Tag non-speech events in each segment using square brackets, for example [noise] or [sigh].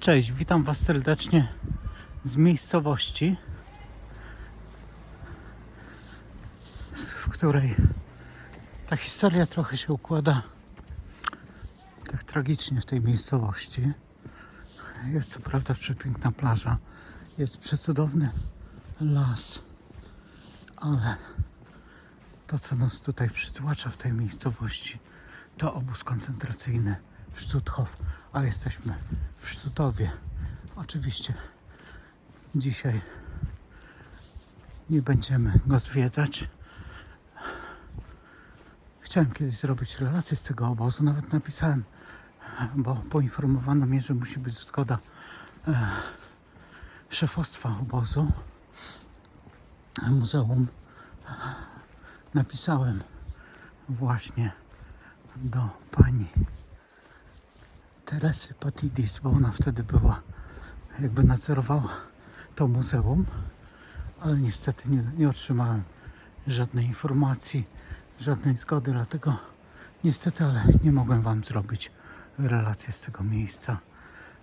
Cześć, witam Was serdecznie z miejscowości, w której ta historia trochę się układa tak tragicznie w tej miejscowości. Jest co prawda przepiękna plaża, jest przecudowny las, ale to, co nas tutaj przytłacza w tej miejscowości, to obóz koncentracyjny Stutthof, a jesteśmy w Sztutowie. Oczywiście dzisiaj nie będziemy go zwiedzać. Chciałem kiedyś zrobić relację z tego obozu, nawet napisałem, bo poinformowano mnie, że musi być zgoda e, szefostwa obozu, muzeum. Napisałem właśnie do pani Teresy Patidis, bo ona wtedy była, jakby nadzorowała to muzeum, ale niestety nie, nie otrzymałem żadnej informacji, żadnej zgody, dlatego niestety, ale nie mogłem Wam zrobić relacji z tego miejsca.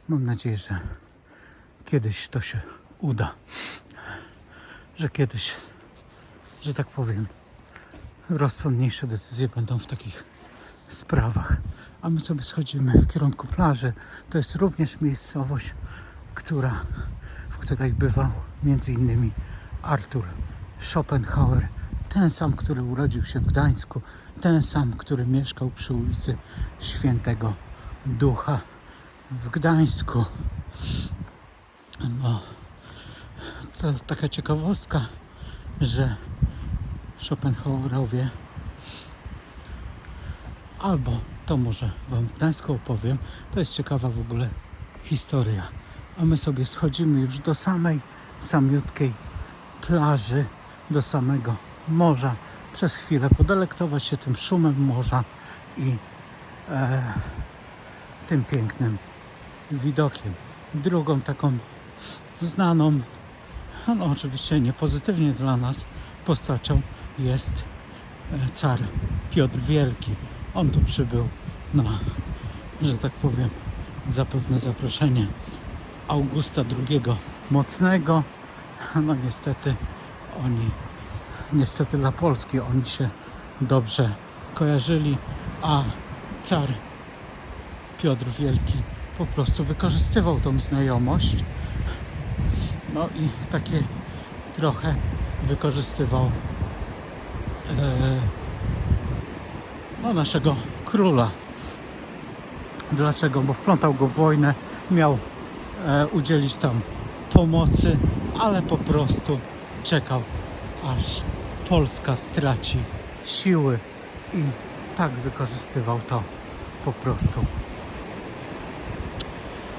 Mam nadzieję, że kiedyś to się uda, że kiedyś, że tak powiem, rozsądniejsze decyzje będą w takich sprawach. A my sobie schodzimy w kierunku plaży. To jest również miejscowość, która, w której bywał między innymi Artur Schopenhauer, ten sam, który urodził się w Gdańsku, ten sam, który mieszkał przy ulicy Świętego Ducha w Gdańsku. No, co taka ciekawostka, że Schopenhauerowie albo to może Wam w Gdańsku opowiem. To jest ciekawa w ogóle historia. A my sobie schodzimy już do samej samiutkiej plaży, do samego morza. Przez chwilę podelektować się tym szumem morza i e, tym pięknym widokiem. Drugą taką znaną, no oczywiście nie pozytywnie dla nas, postacią jest e, car Piotr Wielki. On tu przybył na, że tak powiem, zapewne zaproszenie Augusta II Mocnego. No niestety oni, niestety dla Polski oni się dobrze kojarzyli, a car Piotr Wielki po prostu wykorzystywał tą znajomość. No i takie trochę wykorzystywał e, no, naszego króla. Dlaczego? Bo wplątał go w wojnę, miał e, udzielić tam pomocy, ale po prostu czekał, aż Polska straci siły i tak wykorzystywał to po prostu.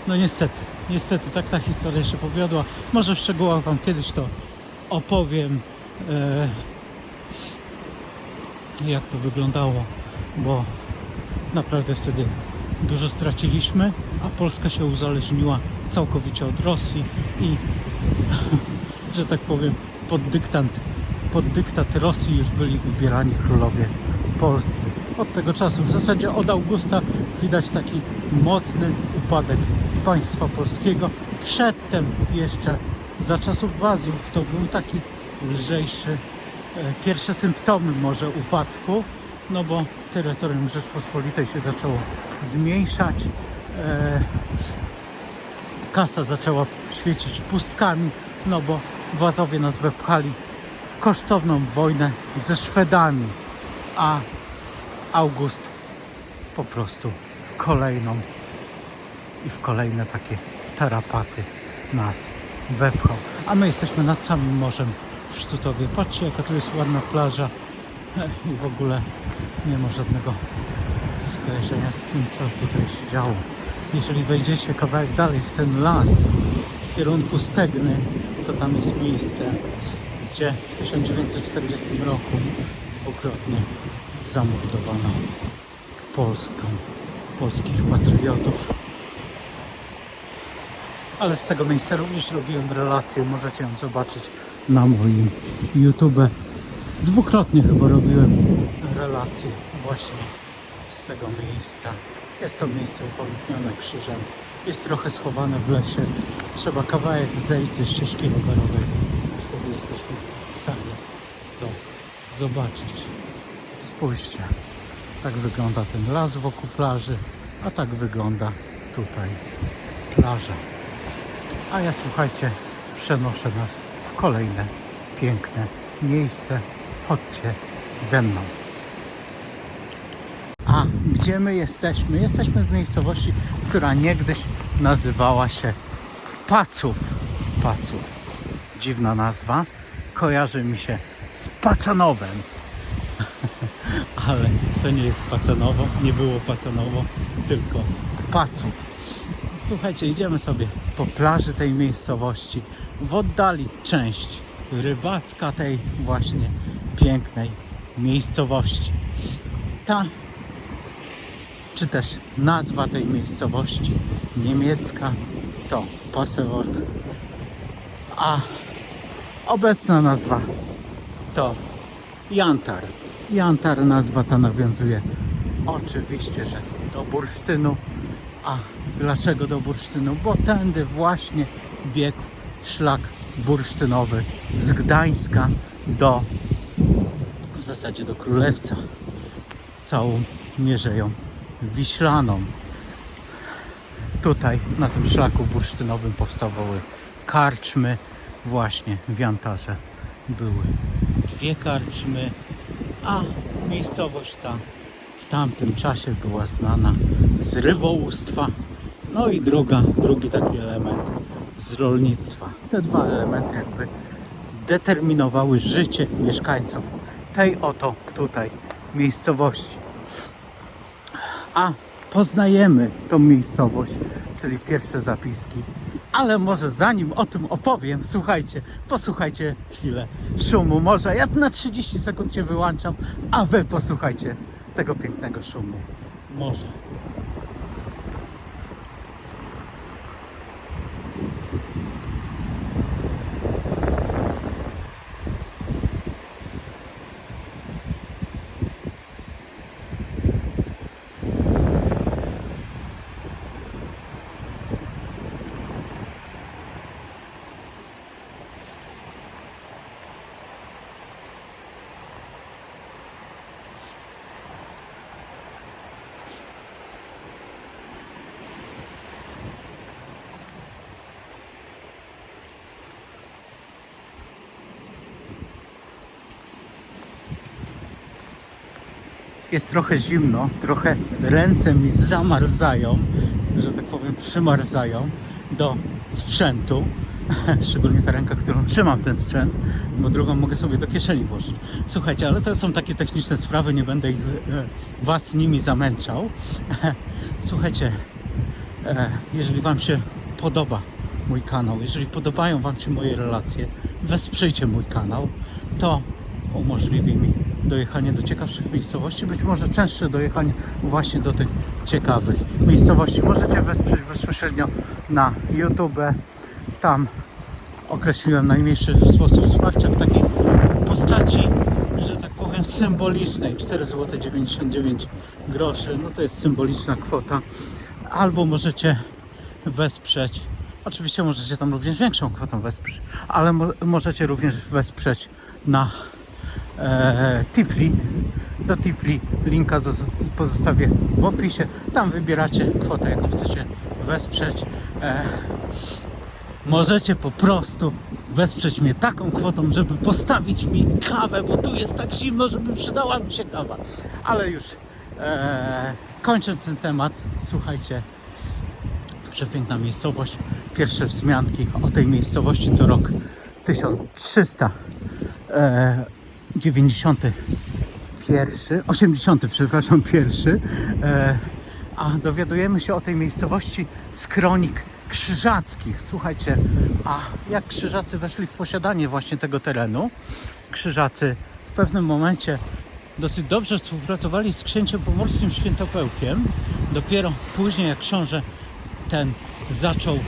No niestety, niestety tak ta historia się powiodła. Może w szczegółach Wam kiedyś to opowiem, e, jak to wyglądało, bo naprawdę wtedy dużo straciliśmy, a Polska się uzależniła całkowicie od Rosji i, [laughs] że tak powiem, pod dyktant, pod dyktat Rosji już byli wybierani królowie polscy. Od tego czasu, w zasadzie od Augusta, widać taki mocny upadek państwa polskiego. Przedtem jeszcze za czasów Wazów to był taki lżejszy, e, pierwsze symptomy może upadku, no bo terytorium Rzeczpospolitej się zaczęło zmniejszać. E, kasa zaczęła świecić pustkami, no bo Wazowie nas wepchali w kosztowną wojnę ze Szwedami, a August po prostu w kolejną i w kolejne takie tarapaty nas wepchał. A my jesteśmy nad samym morzem w Sztutowie. Patrzcie jaka tu jest ładna plaża i w ogóle nie ma żadnego skojarzenia z tym, co tutaj się działo. Jeżeli wejdziecie kawałek dalej w ten las w kierunku Stegny, to tam jest miejsce, gdzie w 1940 roku dwukrotnie zamordowano Polską, polskich patriotów. Ale z tego miejsca również robiłem relację, możecie ją zobaczyć na moim YouTube. Dwukrotnie chyba robiłem relacje właśnie z tego miejsca. Jest to miejsce upamiętnione krzyżem jest trochę schowane w lesie. Trzeba kawałek zejść ze ścieżki rowerowej. Wtedy jesteśmy w stanie to zobaczyć. Spójrzcie, tak wygląda ten las wokół plaży, a tak wygląda tutaj plaża. A ja słuchajcie, przenoszę nas w kolejne piękne miejsce. Chodźcie ze mną. A gdzie my jesteśmy? Jesteśmy w miejscowości, która niegdyś nazywała się Paców. Paców. Dziwna nazwa. Kojarzy mi się z Pacanowem. [laughs] Ale to nie jest Pacanowo, nie było Pacanowo, tylko Paców. Słuchajcie, idziemy sobie po plaży tej miejscowości. W oddali część rybacka tej właśnie pięknej miejscowości. Ta, czy też nazwa tej miejscowości niemiecka to Pasewalk, a obecna nazwa to Jantar. Jantar nazwa ta nawiązuje oczywiście, że do bursztynu. A dlaczego do bursztynu? Bo tędy właśnie biegł szlak bursztynowy z Gdańska do zasadzie do Królewca. Całą Mierzeją Wiślaną. Tutaj na tym szlaku bursztynowym powstawały karczmy. Właśnie w Jantarze były dwie karczmy, a miejscowość ta w tamtym czasie była znana z rybołówstwa. No i druga, drugi taki element z rolnictwa. Te dwa elementy jakby determinowały życie mieszkańców tej oto tutaj miejscowości. A poznajemy tą miejscowość, czyli pierwsze zapiski. Ale może zanim o tym opowiem, słuchajcie, posłuchajcie chwilę szumu morza. Ja na 30 sekund się wyłączam, a wy posłuchajcie tego pięknego szumu morza. Jest trochę zimno, trochę ręce mi zamarzają, że tak powiem, przymarzają do sprzętu. [laughs] Szczególnie ta ręka, którą trzymam ten sprzęt, bo drugą mogę sobie do kieszeni włożyć. Słuchajcie, ale to są takie techniczne sprawy, nie będę ich, e, Was nimi zamęczał. [laughs] Słuchajcie, e, jeżeli Wam się podoba mój kanał, jeżeli podobają Wam się moje relacje, wesprzyjcie mój kanał, to umożliwi mi dojechanie do ciekawszych miejscowości, być może częstsze dojechanie właśnie do tych ciekawych miejscowości. Możecie wesprzeć bezpośrednio na YouTube. Tam określiłem najmniejszy sposób wsparcia w takiej postaci, że tak powiem, symbolicznej 4 zł 99 groszy. No to jest symboliczna kwota. Albo możecie wesprzeć. Oczywiście możecie tam również większą kwotą wesprzeć, ale mo- możecie również wesprzeć na e, Tipli. Do Tipli linka zos- pozostawię w opisie. Tam wybieracie kwotę, jaką chcecie wesprzeć. E, możecie po prostu wesprzeć mnie taką kwotą, żeby postawić mi kawę, bo tu jest tak zimno, żeby przydała mi się kawa. Ale już e, kończąc ten temat, słuchajcie, przepiękna miejscowość. Pierwsze wzmianki o tej miejscowości to rok 1300. E, 91, 80, przepraszam, pierwszy. E, a dowiadujemy się o tej miejscowości z kronik krzyżackich. Słuchajcie, a jak krzyżacy weszli w posiadanie właśnie tego terenu, krzyżacy w pewnym momencie dosyć dobrze współpracowali z księciem pomorskim Świętopełkiem. Dopiero później, jak książę ten zaczął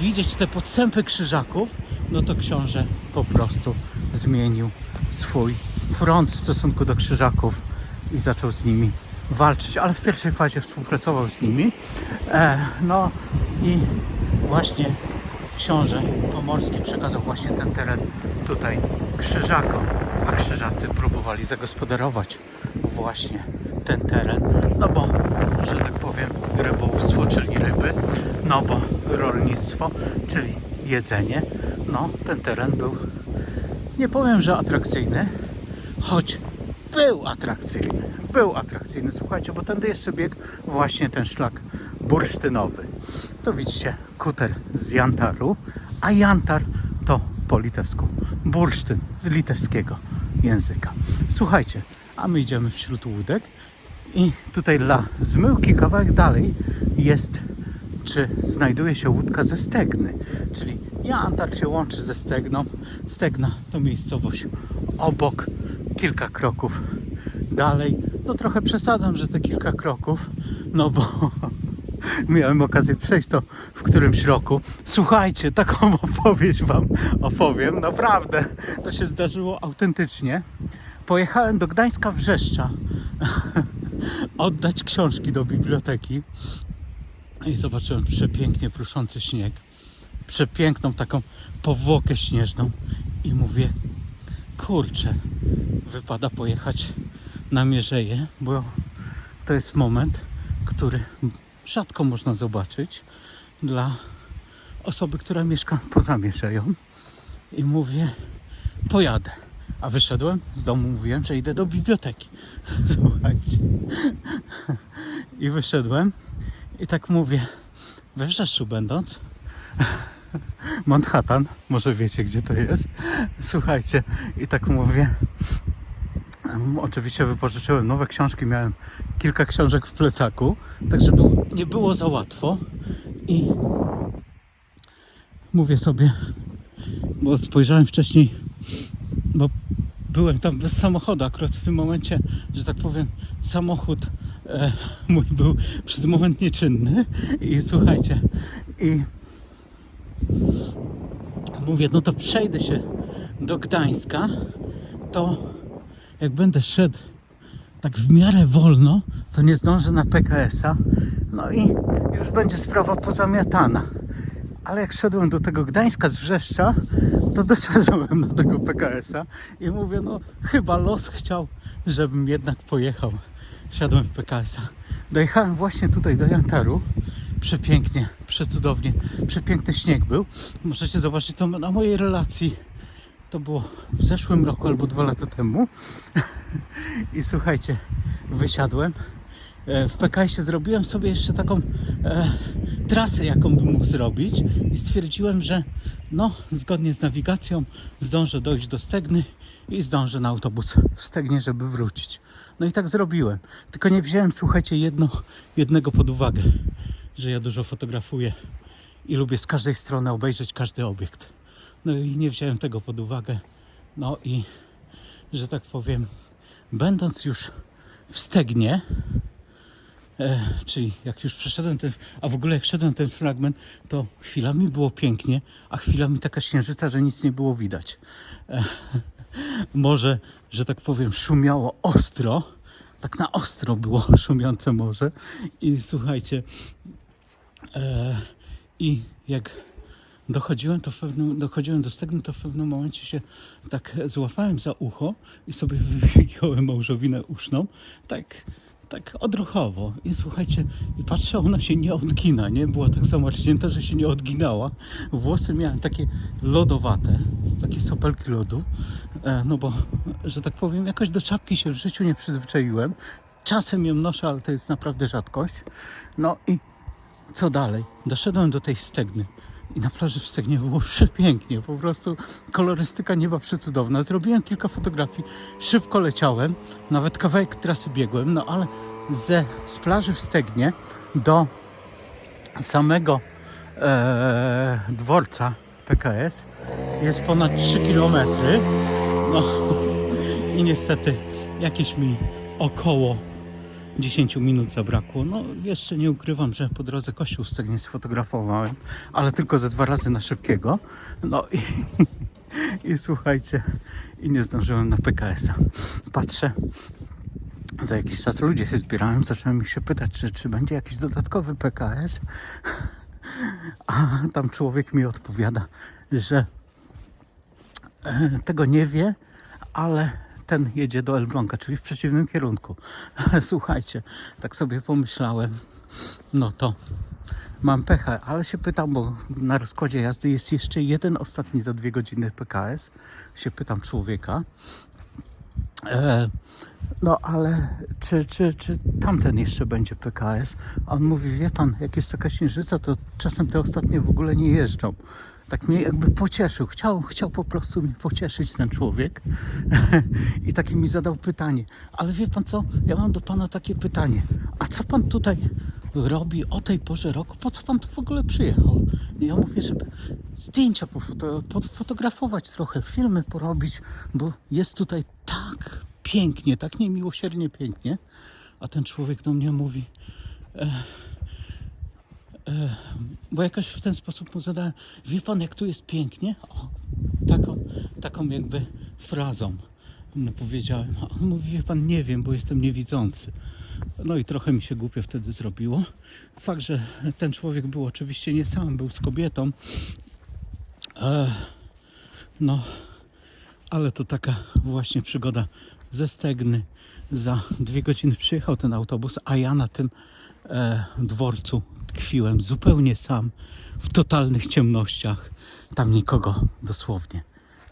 widzieć te podstępy krzyżaków, no to książę po prostu zmienił swój front w stosunku do krzyżaków i zaczął z nimi walczyć, ale w pierwszej fazie współpracował z nimi. E, no i właśnie książę Pomorski przekazał właśnie ten teren tutaj krzyżakom, a krzyżacy próbowali zagospodarować właśnie ten teren, no bo, że tak powiem, rybołówstwo, czyli ryby, no bo rolnictwo, czyli jedzenie, no ten teren był, nie powiem, że atrakcyjny, choć był atrakcyjny, był atrakcyjny, słuchajcie, bo tędy jeszcze biegł właśnie ten szlak bursztynowy. To widzicie kuter z Jantaru, a Jantar to po litewsku bursztyn z litewskiego języka. Słuchajcie, a my idziemy wśród łódek i tutaj dla zmyłki kawałek dalej jest czy znajduje się łódka ze Stegny, czyli Jantar się łączy ze Stegną. Stegna to miejscowość obok, kilka kroków dalej. No trochę przesadzam, że te kilka kroków, no bo [laughs] miałem okazję przejść to w którymś roku. Słuchajcie, taką [laughs] opowieść Wam opowiem. Naprawdę, to się zdarzyło autentycznie. Pojechałem do Gdańska Wrzeszcza [laughs] oddać książki do biblioteki i zobaczyłem przepięknie pruszący śnieg. Przepiękną taką powłokę śnieżną i mówię, kurczę, wypada pojechać na Mierzeję, bo to jest moment, który rzadko można zobaczyć dla osoby, która mieszka poza Mierzeją. I mówię, pojadę. A wyszedłem z domu, mówiłem, że idę do biblioteki. [laughs] Słuchajcie. I wyszedłem i tak mówię, we Wrzeszczu będąc, [laughs] Manhattan, może wiecie gdzie to jest. Słuchajcie, i tak mówię. Oczywiście wypożyczyłem nowe książki, miałem kilka książek w plecaku, tak żeby nie było za łatwo. I mówię sobie, bo spojrzałem wcześniej, bo byłem tam bez samochodu, akurat w tym momencie, że tak powiem, samochód e, mój był przez moment nieczynny i słuchajcie, i mówię, no to przejdę się do Gdańska, to jak będę szedł tak w miarę wolno, to nie zdążę na PKS-a, no i już będzie sprawa pozamiatana. Ale jak szedłem do tego Gdańska z Wrzeszcza, to doszedłem do tego PKS-a i mówię, no chyba los chciał, żebym jednak pojechał. Wsiadłem w PKS-a. Dojechałem właśnie tutaj do Jantaru. Przepięknie, przecudownie, przepiękny śnieg był. Możecie zobaczyć to na mojej relacji. To było w zeszłym roku albo dwa lata temu. [laughs] I słuchajcie, wysiadłem. E, W PKS-ie zrobiłem sobie jeszcze taką e, trasę, jaką bym mógł zrobić i stwierdziłem, że no, zgodnie z nawigacją zdążę dojść do Stegny i zdążę na autobus w Stegnie, żeby wrócić. No i tak zrobiłem. Tylko nie wziąłem, słuchajcie, jedno, jednego pod uwagę, że ja dużo fotografuję i lubię z każdej strony obejrzeć każdy obiekt. No i nie wziąłem tego pod uwagę. No i, że tak powiem, będąc już w Stegnie, E, czyli jak już przeszedłem ten, a w ogóle jak szedłem ten fragment, to chwilami było pięknie, a chwilami taka księżyca, że nic nie było widać. E, [laughs] że tak powiem, szumiało ostro, tak na ostro było [laughs] szumiące morze i słuchajcie, i jak dochodziłem, to w pewnym, dochodziłem do stegna, to w pewnym momencie się tak złapałem za ucho i sobie [laughs] wygiąłem małżowinę uszną, tak, tak odruchowo. I słuchajcie, i patrzę, ona się nie odgina, nie? Była tak zamarznięta, że się nie odginała. Włosy miałem takie lodowate, takie sopelki lodu, e, no bo, że tak powiem, jakoś do czapki się w życiu nie przyzwyczaiłem. Czasem ją noszę, ale to jest naprawdę rzadkość. No i co dalej? Doszedłem do tej stegny. I na plaży w Stegnie było przepięknie, po prostu kolorystyka nieba przecudowna. Zrobiłem kilka fotografii, szybko leciałem, nawet kawałek trasy biegłem, no ale ze, z plaży w Stegnie do samego e, dworca PKS jest ponad 3 km. No [laughs] i niestety jakieś mi około 10 minut zabrakło. No jeszcze nie ukrywam, że po drodze kościół z Stegnie sfotografowałem, ale tylko ze dwa razy na szybkiego. No i, [laughs] i słuchajcie, i nie zdążyłem na PKS-a. Patrzę, za jakiś czas ludzie się zbierają, zacząłem ich się pytać, czy, czy będzie jakiś dodatkowy PKS. [laughs] A tam człowiek mi odpowiada, że e, tego nie wie, ale ten jedzie do Elbląga, czyli w przeciwnym kierunku. [laughs] Słuchajcie, tak sobie pomyślałem, no to mam pecha, ale się pytam, bo na rozkładzie jazdy jest jeszcze jeden ostatni za dwie godziny PKS. Się pytam człowieka. E, no ale czy, czy, czy tamten jeszcze będzie PKS? A on mówi, wie pan, jak jest taka śnieżyca, to czasem te ostatnie w ogóle nie jeżdżą. Tak mnie jakby pocieszył. Chciał, chciał po prostu mnie pocieszyć ten człowiek. [laughs] I takie mi zadał pytanie. Ale wie pan co? Ja mam do pana takie pytanie. A co pan tutaj robi o tej porze roku? Po co pan tu w ogóle przyjechał? I ja mówię, żeby zdjęcia pofoto, pofotografować trochę, filmy porobić, bo jest tutaj tak pięknie, tak niemiłosiernie pięknie. A ten człowiek do mnie mówi, e, bo jakoś w ten sposób mu zadałem, wie pan jak tu jest pięknie? O, taką, taką jakby frazą mu powiedziałem. A on mówi, wie pan, nie wiem, bo jestem niewidzący. No i trochę mi się głupio wtedy zrobiło. Fakt, że ten człowiek był oczywiście nie sam, był z kobietą. E, no, ale to taka właśnie przygoda ze Stegny. Za dwie godziny przyjechał ten autobus, a ja na tym e, dworcu tkwiłem zupełnie sam, w totalnych ciemnościach. Tam nikogo dosłownie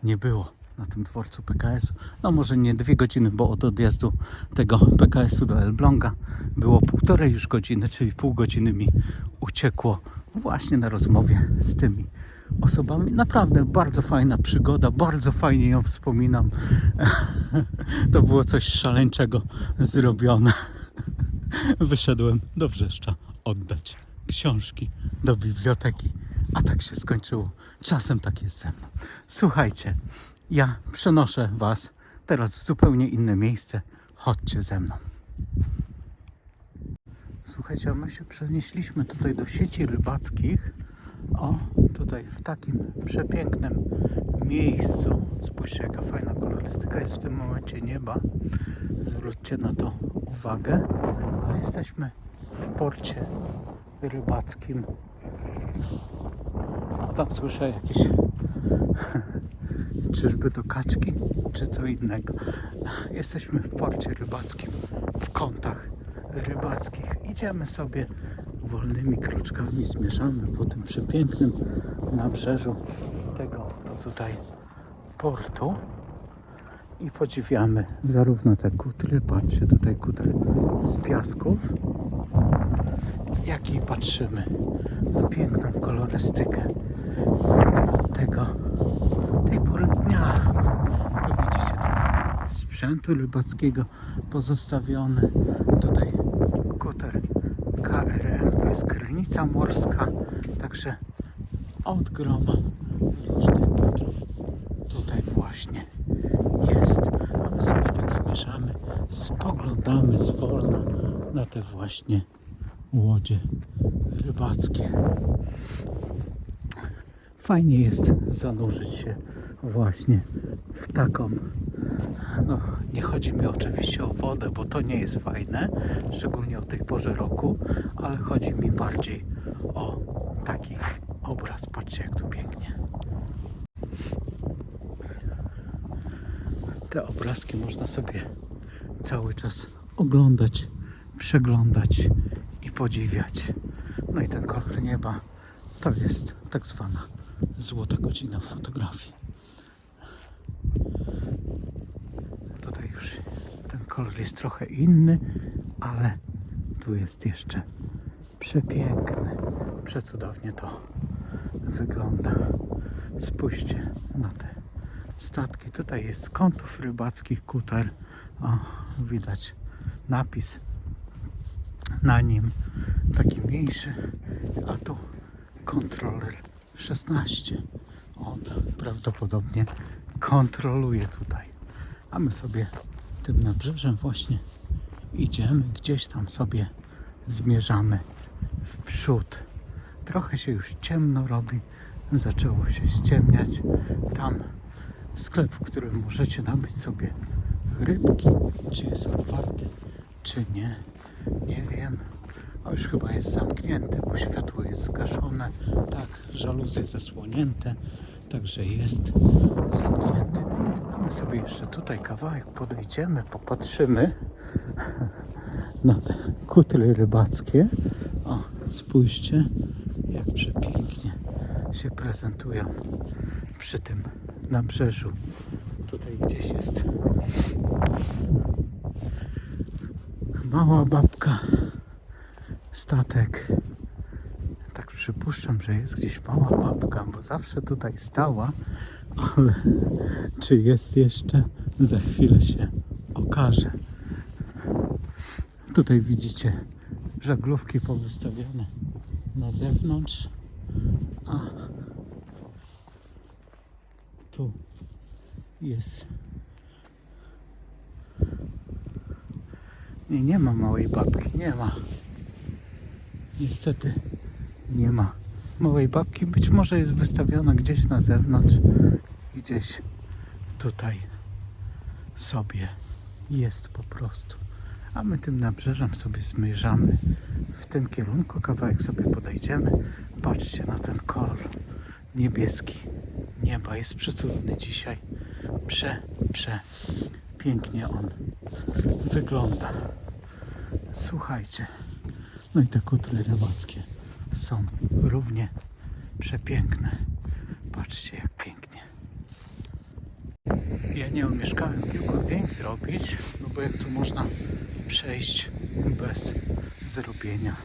nie było na tym dworcu PKS-u. No może nie dwie godziny, bo od odjazdu tego PKS-u do Elbląga było półtorej już godziny, czyli pół godziny mi uciekło właśnie na rozmowie z tymi osobami. Naprawdę bardzo fajna przygoda, bardzo fajnie ją wspominam. [laughs] To było coś szaleńczego zrobione. [laughs] Wyszedłem do Wrzeszcza oddać książki do biblioteki, a tak się skończyło. Czasem tak jest ze mną. Słuchajcie, ja przenoszę Was teraz w zupełnie inne miejsce. Chodźcie ze mną. Słuchajcie, a my się przenieśliśmy tutaj do sieci rybackich. O, tutaj w takim przepięknym miejscu. Spójrzcie, jaka fajna kolorystyka jest w tym momencie nieba. Zwróćcie na to uwagę. A jesteśmy w porcie rybackim. A tam słyszę jakieś [laughs] czyżby to kaczki, czy co innego. Jesteśmy w porcie rybackim, w kątach rybackich. Idziemy sobie wolnymi kroczkami, zmierzamy po tym przepięknym nabrzeżu tego tutaj portu i podziwiamy zarówno te kutry, patrzcie tutaj kuter z piasków, jak i patrzymy na piękną kolorystykę tego tej pory dnia. To widzicie tutaj sprzętu rybackiego pozostawiony. Tutaj kuter KRM, to jest krynica morska, także od groma różnych kutrów tutaj właśnie jest. A my sobie tak zmierzamy, spoglądamy zwolna na te właśnie łodzie rybackie. Fajnie jest zanurzyć się właśnie w taką. No, nie chodzi mi oczywiście o wodę, bo to nie jest fajne, szczególnie o tej porze roku, ale chodzi mi bardziej o taki obraz. Patrzcie, jak tu pięknie. Te obrazki można sobie cały czas oglądać, przeglądać i podziwiać. No i ten kolor nieba to jest tak zwana złota godzina w fotografii. Tutaj już ten kolor jest trochę inny, ale tu jest jeszcze przepiękny. Przecudownie to wygląda. Spójrzcie na te statki. Tutaj jest z kątów rybackich kuter. O, widać napis na nim taki mniejszy, a tu kontroler 16. On prawdopodobnie kontroluje tutaj. A my sobie tym nabrzeżem właśnie idziemy, gdzieś tam sobie zmierzamy w przód. Trochę się już ciemno robi, zaczęło się ściemniać. Tam sklep, w którym możecie nabyć sobie rybki, czy jest otwarty, czy nie. Nie wiem. A już chyba jest zamknięty, bo światło jest zgaszone. Tak, żaluzje zasłonięte. Także jest zamknięty. A my sobie jeszcze tutaj kawałek podejdziemy, popatrzymy na te kutry rybackie. O, spójrzcie, jak przepięknie się prezentują przy tym nabrzeżu. Tutaj gdzieś jest mała babka, statek. Tak przypuszczam, że jest gdzieś mała babka, bo zawsze tutaj stała, ale czy jest jeszcze, za chwilę się okaże. Tutaj widzicie żaglówki powystawione na zewnątrz, a tu jest. Nie, nie ma małej babki, nie ma. Niestety nie ma małej babki. Być może jest wystawiona gdzieś na zewnątrz, gdzieś tutaj sobie jest po prostu. A my tym nabrzeżem sobie zmierzamy w tym kierunku. Kawałek sobie podejdziemy. Patrzcie na ten kolor niebieski nieba. Jest przecudny dzisiaj. Prze, prze pięknie on wygląda. Słuchajcie. No i te kutry rybackie są równie przepiękne. Patrzcie jak pięknie. Ja nie omieszkałem kilku zdjęć zrobić, no bo jak tu można przejść bez zrobienia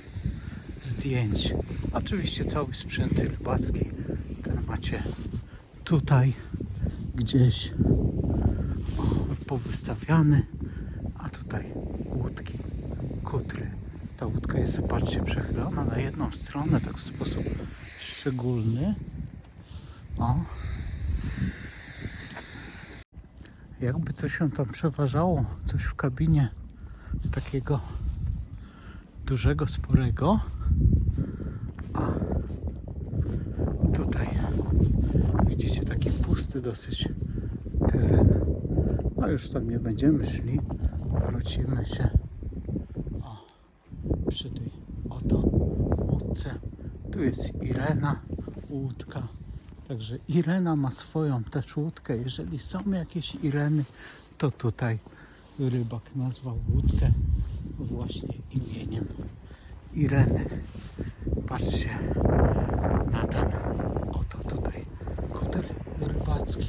zdjęć. Oczywiście cały sprzęt rybacki ten macie tutaj gdzieś powystawiany, tutaj łódki, kutry. Ta łódka jest, zobaczcie, przechylona na jedną stronę, tak w sposób szczególny. O. Jakby coś się tam przeważało, coś w kabinie takiego dużego, sporego. A tutaj widzicie taki pusty dosyć teren. A już tam nie będziemy szli. Wrócimy się o, przy tej oto łódce. Tu jest Irena łódka. Także Irena ma swoją też łódkę. Jeżeli są jakieś Ireny, to tutaj rybak nazwał łódkę właśnie imieniem Ireny. Patrzcie na ten oto tutaj kuter rybacki.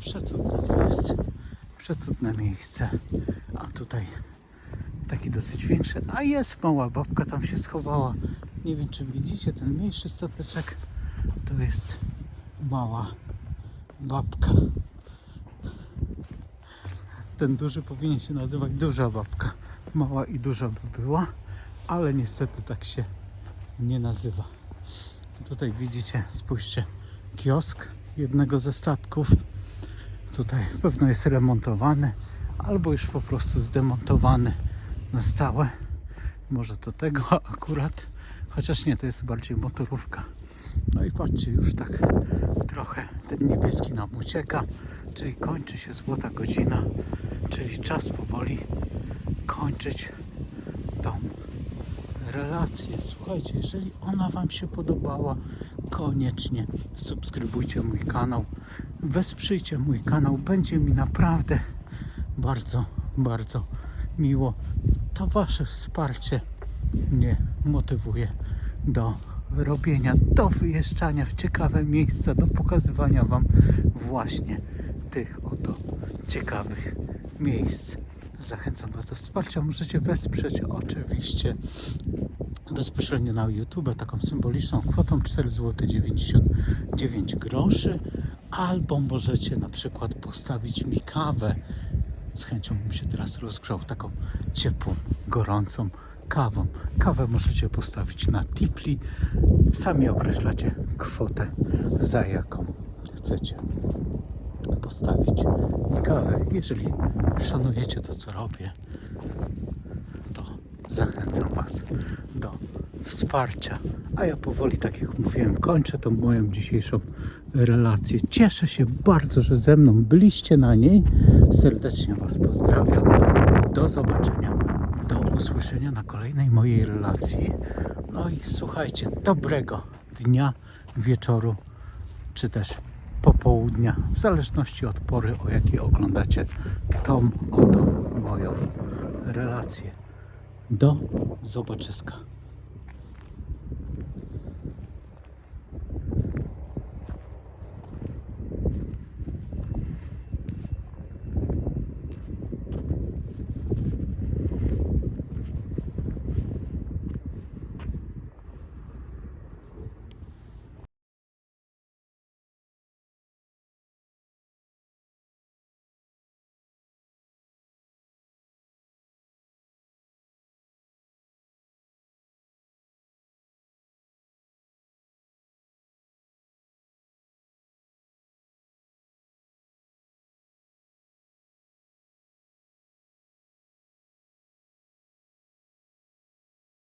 Przecudne to jest. Przecudne miejsce. A tutaj taki dosyć większy. A jest mała babka tam się schowała. Nie wiem czy widzicie ten mniejszy stateczek. To jest mała babka. Ten duży powinien się nazywać duża babka. Mała i duża by była, ale niestety tak się nie nazywa. Tutaj widzicie, spójrzcie, kiosk jednego ze statków. Tutaj pewno jest remontowany, albo już po prostu zdemontowany na stałe. Może to tego akurat, chociaż nie, to jest bardziej motorówka. No i patrzcie, już tak trochę ten niebieski nam ucieka, czyli kończy się złota godzina, czyli czas powoli kończyć tą relację. Słuchajcie, jeżeli ona Wam się podobała, koniecznie subskrybujcie mój kanał, wesprzyjcie mój kanał, będzie mi naprawdę bardzo, bardzo miło. To Wasze wsparcie mnie motywuje do robienia, do wyjeżdżania w ciekawe miejsca, do pokazywania Wam właśnie tych oto ciekawych miejsc. Zachęcam Was do wsparcia. Możecie wesprzeć oczywiście bezpośrednio na YouTube taką symboliczną kwotą 4 zł 99 groszy albo możecie na przykład postawić mi kawę z chęcią bym się teraz rozgrzał taką ciepłą, gorącą kawą. Kawę możecie postawić na tipli. Sami określacie kwotę, za jaką chcecie postawić mi kawę. Jeżeli szanujecie to, co robię, to zachęcam Was do wsparcia. A ja powoli, tak jak mówiłem, kończę tą moją dzisiejszą relację. Cieszę się bardzo, że ze mną byliście na niej. Serdecznie Was pozdrawiam. Do zobaczenia usłyszenia na kolejnej mojej relacji. No i słuchajcie, dobrego dnia, wieczoru, czy też popołudnia, w zależności od pory, o jakiej oglądacie tą oto moją relację. Do zobaczyska.